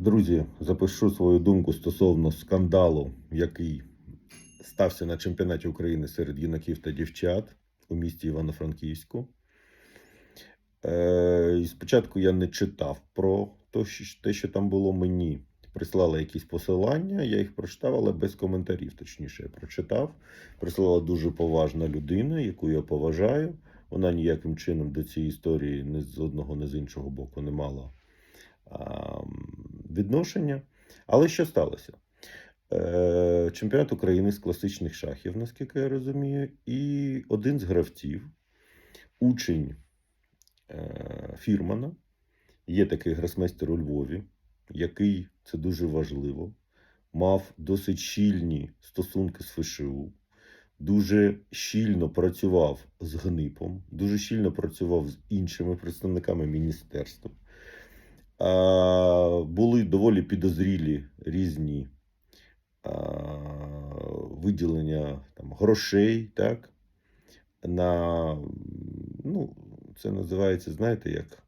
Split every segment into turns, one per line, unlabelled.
Друзі, запишу свою думку стосовно скандалу, який стався на чемпіонаті України серед юнаків та дівчат у місті Івано-Франківську. Е, спочатку я не читав про те, що там було мені. Прислали якісь посилання, я їх прочитав, але без коментарів. Точніше, я прочитав. Прислала дуже поважна людина, яку я поважаю. Вона ніяким чином до цієї історії ні з одного, ні з іншого боку не мала а, відношення. Але що сталося? Е, чемпіонат України з класичних шахів, наскільки я розумію, і один з гравців, учень е, Фірмана, є такий гросмейстер у Львові, який це дуже важливо, мав досить щільні стосунки з ФШУ, дуже щільно працював з ГНИПом, дуже щільно працював з іншими представниками міністерства. Були доволі підозрілі різні виділення там, грошей, так? На, ну, це називається, знаєте, як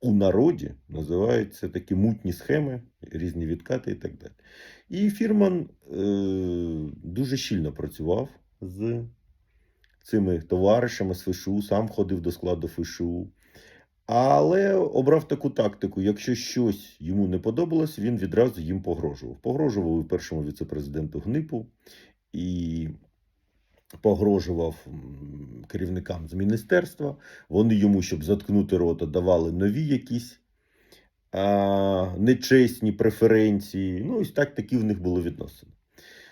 у народі називаються такі мутні схеми, різні відкати і так далі. І Фірман е, дуже щільно працював з цими товаришами з ФШУ, сам ходив до складу ФШУ. Але обрав таку тактику: якщо щось йому не подобалось, він відразу їм погрожував. Погрожував і першому віцепрезиденту ГНИПу і погрожував керівникам з міністерства. Вони йому, щоб заткнути рота, давали нові якісь а, нечесні преференції. Ну, ось так такі в них були відносини.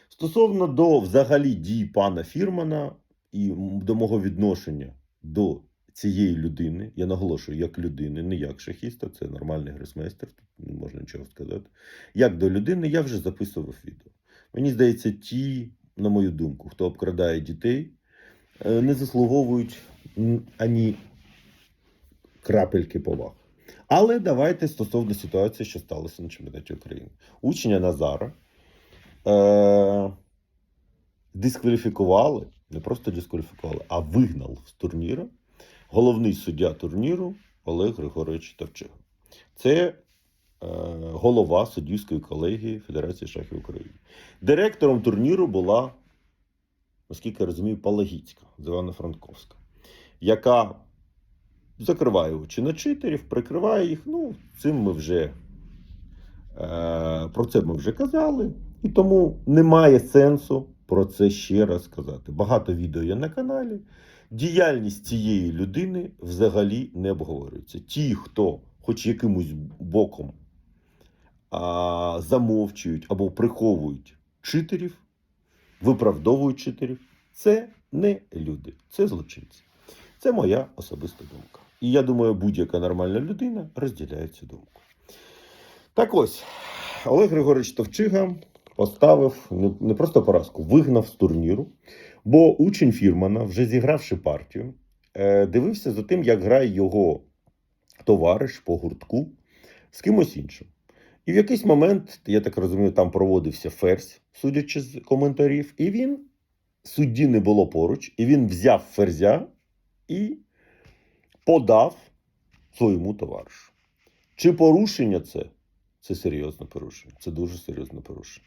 Стосовно до взагалі дій пана Фірмана і до мого відношення до цієї людини, я наголошую, як людини, не як шахіста, це нормальний гросмейстер, тут не можна нічого сказати. Як до людини, я вже записував відео. Мені здається, ті, на мою думку, хто обкрадає дітей, е, не заслуговують ані крапельки поваг. Але давайте стосовно ситуації, що сталося на чемпіонаті України. Учня Назара е- дискваліфікували, не просто дискваліфікували, а вигнав з турніру головний суддя турніру Олег Григорович Тавчега. Це е, голова суддівської колегії Федерації шахів України. Директором турніру була, наскільки я розумію, Палагіцька з Івано-Франковська, яка закриває очі на читерів, прикриває їх. Ну, цим ми вже е, про це ми вже казали, і тому немає сенсу про це ще раз сказати. Багато відео є на каналі. Діяльність цієї людини взагалі не обговорюється. Ті, хто хоч якимось боком а, замовчують або приховують читерів, виправдовують читерів, це не люди, це злочинці. Це моя особиста думка. І я думаю, будь-яка нормальна людина розділяє цю думку. Так ось, Олег Григорович Товчига поставив ну, не просто поразку, вигнав з турніру. Бо учень Фірмана, вже зігравши партію, е, дивився за тим, як грає його товариш по гуртку з кимось іншим. І в якийсь момент, я так розумію, там проводився ферзь, судячи з коментарів, і він судді не було поруч, і він взяв ферзя і подав своєму товаришу. Чи порушення це? Це серйозне порушення. Це дуже серйозне порушення.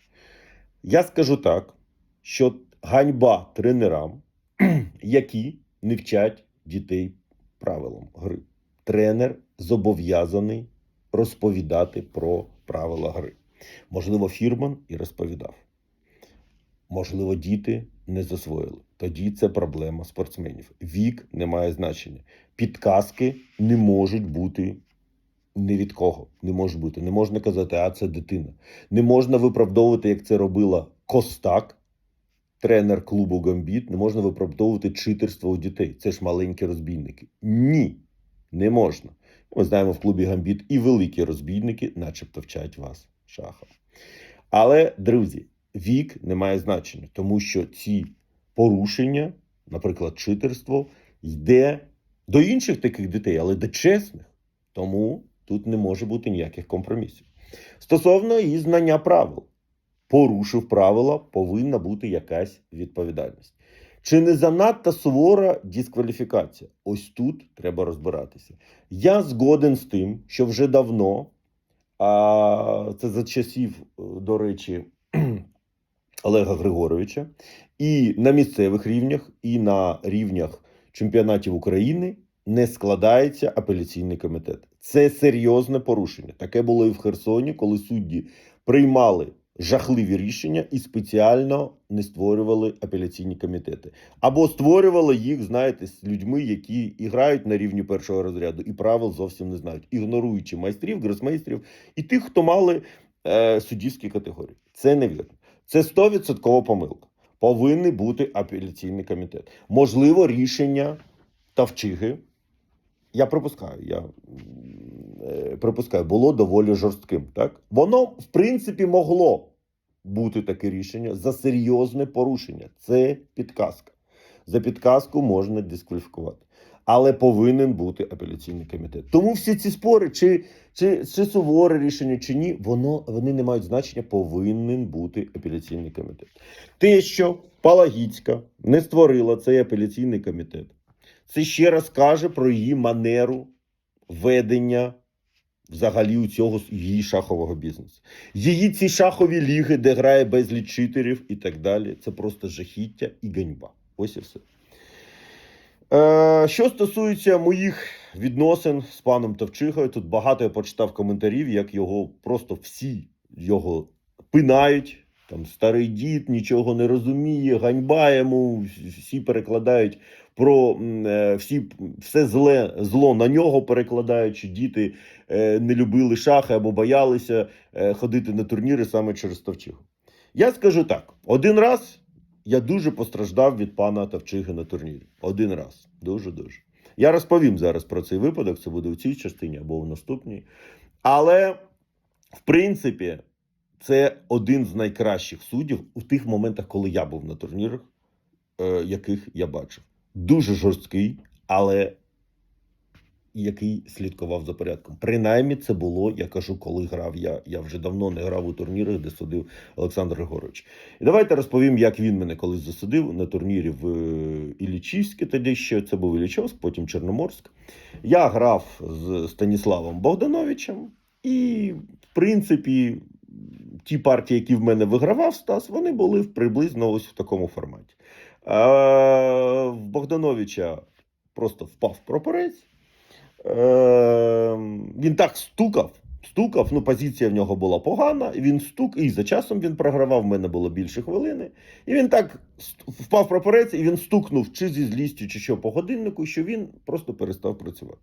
Я скажу так, що ганьба тренерам, які не вчать дітей правилам гри. Тренер зобов'язаний розповідати про правила гри. Можливо, Фірман і розповідав. Можливо, діти не засвоїли. Тоді це проблема спортсменів. Вік не має значення. Підказки не можуть бути ні від кого. Не можуть бути. Не можна казати, а це дитина. Не можна виправдовувати, як це робила Костак, тренер клубу Гамбіт. Не можна виправдовувати читерство у дітей. Це ж маленькі розбійники. Ні, не можна. Ми знаємо в клубі Гамбіт і великі розбійники, начебто вчать вас шахам. Але, друзі, вік не має значення, тому що ці порушення, наприклад, читерство, йде до інших таких дітей, але до чесних. Тому тут не може бути ніяких компромісів. Стосовно і знання правил, порушив правила, повинна бути якась відповідальність. Чи не занадто сувора дискваліфікація? Ось тут треба розбиратися. Я згоден з тим, що вже давно А це за часів, е, до речі, Олега Григоровича. І на місцевих рівнях, і на рівнях чемпіонатів України не складається апеляційний комітет. Це серйозне порушення. Таке було і в Херсоні, коли судді приймали жахливі рішення і спеціально не створювали апеляційні комітети. Або створювали їх, знаєте, з людьми, які і грають на рівні першого розряду, і правил зовсім не знають, ігноруючи майстрів, гросмейстрів і тих, хто мали е, суддівські категорії. Це невірно. Це 100% помилка. Повинен бути апеляційний комітет. Можливо, рішення Тавчиги. Я припускаю, я е, припускаю, було доволі жорстким. Так? Воно, в принципі, могло бути таке рішення за серйозне порушення. Це підказка. За підказку можна дискваліфікувати. Але повинен бути апеляційний комітет. Тому всі ці спори, чи, чи, чи суворе рішення, чи ні, воно вони не мають значення. Повинен бути апеляційний комітет. Те, що Палагіцька не створила цей апеляційний комітет, це ще раз каже про її манеру ведення взагалі у цього її шахового бізнесу. Її ці шахові ліги, де грає безліч читерів і так далі. Це просто жахіття і ганьба. Ось і все. Е, що стосується моїх відносин з паном Товчихою, тут багато я почитав коментарів, як його просто всі його пинають. Там старий дід нічого не розуміє, ганьба йому, всі перекладають про е, всі, все зле зло на нього перекладають, що діти е, не любили шахи або боялися е, ходити на турніри саме через Тавчиху. Я скажу так: один раз я дуже постраждав від пана Тавчихи на турнірі. Один раз. Дуже дуже. Я розповім зараз про цей випадок. Це буде у цій частині або в наступній. Але, в принципі, це один з найкращих суддів у тих моментах, коли я був на турнірах, е, яких я бачив. Дуже жорсткий, але який слідкував за порядком. Принаймні, це було, я кажу, коли грав я. Я вже давно не грав у турнірах, де судив Олександр Григорович. І давайте розповім, як він мене колись засудив на турнірі в е, Іллічівське, тоді ще це був Іллічовськ, потім Чорноморськ. Я грав з Станіславом Богдановичем, і, в принципі, ті партії, які в мене вигравав Стас, вони були приблизно ось в такому форматі. А в Богдановича просто впав прапорець. Е, він так стукав, стукав, ну позиція в нього була погана, він стук, і за часом він програвав, в мене було більше хвилини. І він так впав прапорець, і він стукнув чи зі злістю, чи що по годиннику, що він просто перестав працювати.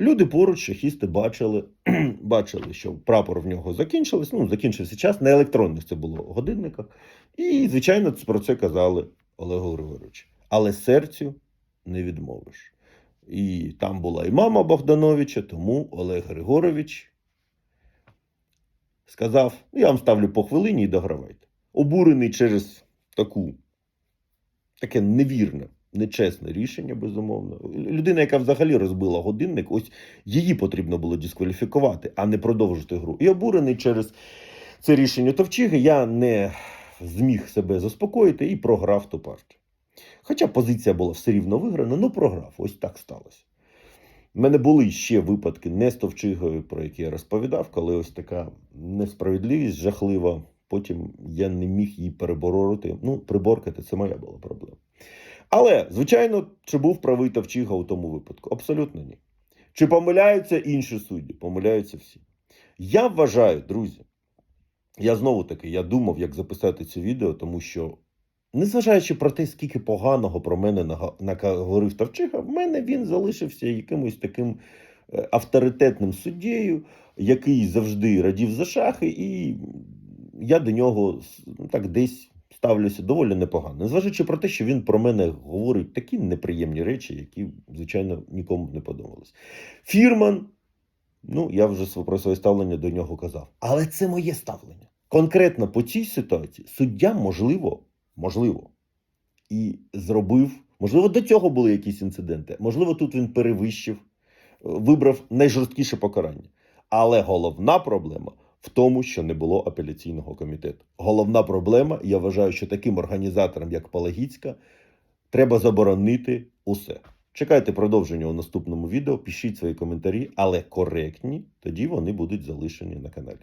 Люди поруч, шахісти бачили, бачили, що прапор в нього закінчився. Ну, закінчився час, на електронних це було годинниках. І, звичайно, про це казали Олегу Григоровичу. Але серцю не відмовиш. І там була і мама Богдановича, тому Олег Григорович сказав: «Ну, я вам ставлю по хвилині і догравайте. Обурений через таку, таке невірне, нечесне рішення, безумовно. Людина, яка взагалі розбила годинник, ось її потрібно було дискваліфікувати, а не продовжити гру. І обурений через це рішення Товчиги, я не зміг себе заспокоїти і програв ту партію. Хоча позиція була все рівно виграна, ну програв. Ось так сталося. У мене були ще випадки не з Товчигою, про які я розповідав, коли ось така несправедливість жахлива. Потім я не міг її перебороти. Ну, приборкати це моя була проблема. Але, звичайно, чи був правий Тавчига у тому випадку? Абсолютно ні. Чи помиляються інші судді? Помиляються всі. Я вважаю, друзі, я знову таки я думав, як записати це відео, тому що, незважаючи про те, скільки поганого про мене наговорив Тавчиха, в мене він залишився якимось таким е, авторитетним суддєю, який завжди радів за шахи, і я до нього ну, так десь ставлюся доволі непогано. Незважаючи про те, що він про мене говорить такі неприємні речі, які, звичайно, нікому не подобались. Фірман, ну, я вже про своє ставлення до нього казав. Але це моє ставлення. Конкретно по цій ситуації суддя, можливо, можливо, і зробив. Можливо, до цього були якісь інциденти. Можливо, тут він перевищив, е, вибрав найжорсткіше покарання. Але головна проблема в тому, що не було апеляційного комітету. Головна проблема, я вважаю, що таким організаторам, як Палагіцька, треба заборонити усе. Чекайте продовження у наступному відео, пишіть свої коментарі, але коректні, тоді вони будуть залишені на каналі.